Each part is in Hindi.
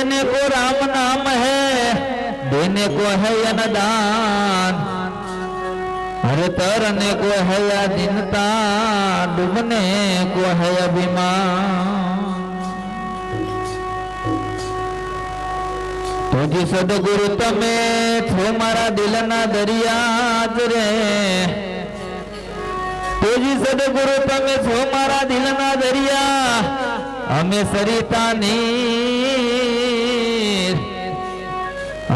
देने को राम नाम है, देने को है अनदान हर तरने को है अधीनता डूबने को है अभिमान। तुझी सदगुरु तमे छो मारा दिलना दरियाज रे। तुझी सदगुरु तमे छो मारा दिलना दरिया। हमें सरिता नहीं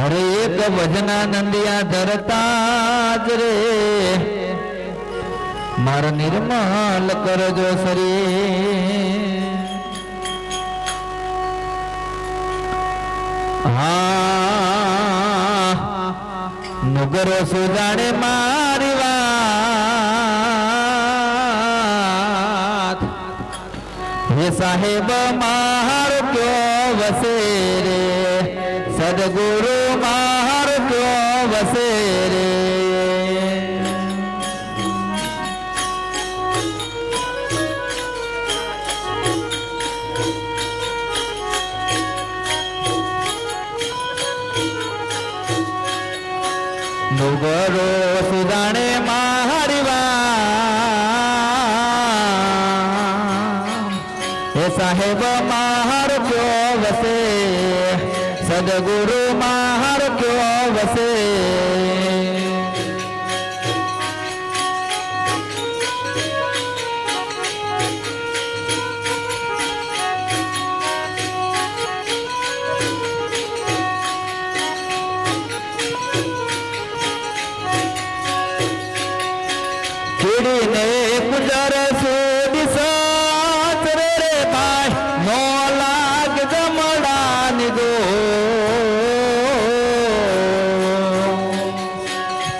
અરે એક ભજના નંદિયા ધરતા રે. મારા નિર્મલ કરજો શરીર. હા, નુગરો સુજાણે મારી વાત. હે સાહેબ, મારો કયો વસે રે? સદગુરુ ನುಗರೋ ಸುಧಾಣೆ ಮಾಡಿವ ಹೇ ಸಾಹೇಬ ಮಾರು ಕ್ಯೋ ವಸೆ ಸದ್ಗುರು ಮಾರು ಕ್ಯೋ ವಸೆ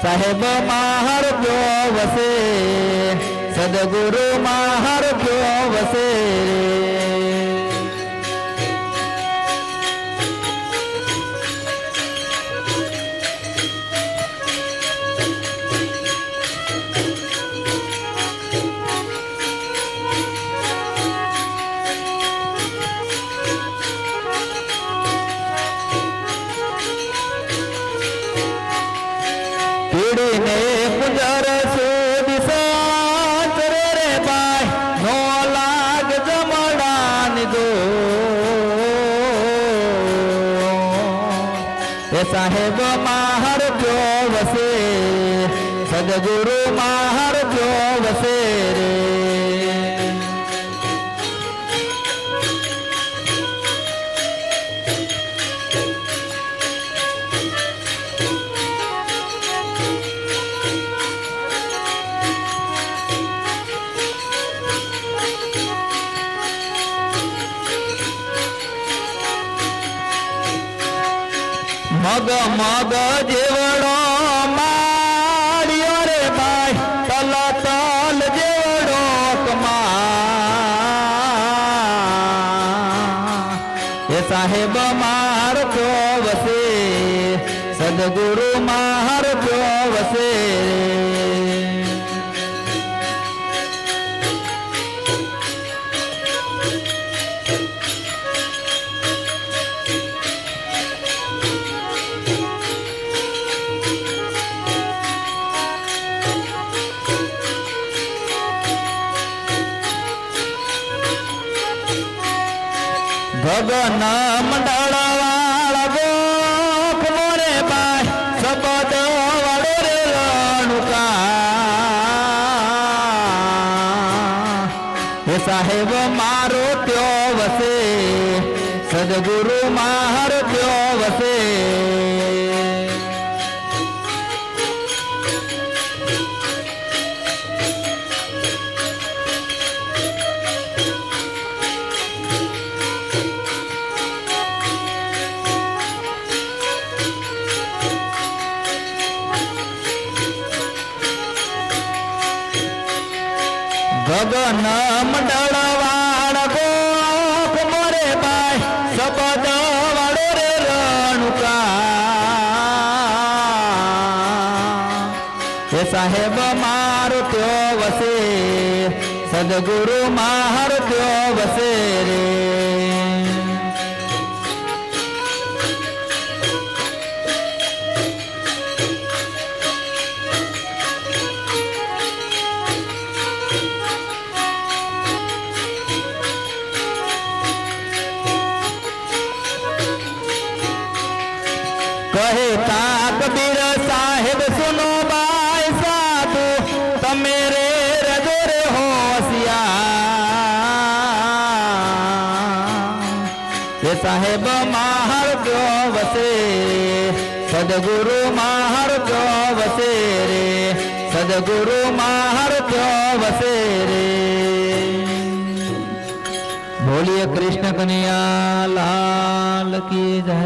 સાહેબ માહર કયો વસે સદગુરુ માહર કયો વસે साहेब माहर जो वसे? सदगुरु माहर जो वसे? મગ મગ જેવડો માળ્યો રે ભાઈ તલ તલ જેવડો કમા એ સાહેબ માર કયો વસે સદગુરુ ગગન મંડળ વાળા ગોખ મોરે બાય સબદ વાળો રે રણુકા. હે સાહેબ મારો ત્યો વસે સદગુરુ મારો ત્યો વસે ગગન મંડળ વાળ ગોખ મોરે ભાઈ સબદ વાળો રે રણુકા. હે સાહેબ, મારો ત્યો વસે, સદગુરુ મારો ત્યો વસે રે. કહેતા કબીર સાહેબ સુનો બાય સાધુ તમે રે રજો રે હોશિયાર એ સાહેબ માહર કયો વસે સદગુરુ માહર કયો વસે રે સદગુરુ માહર કયો વસે રે બોલીએ કૃષ્ણ કનૈયા લાલ કી જય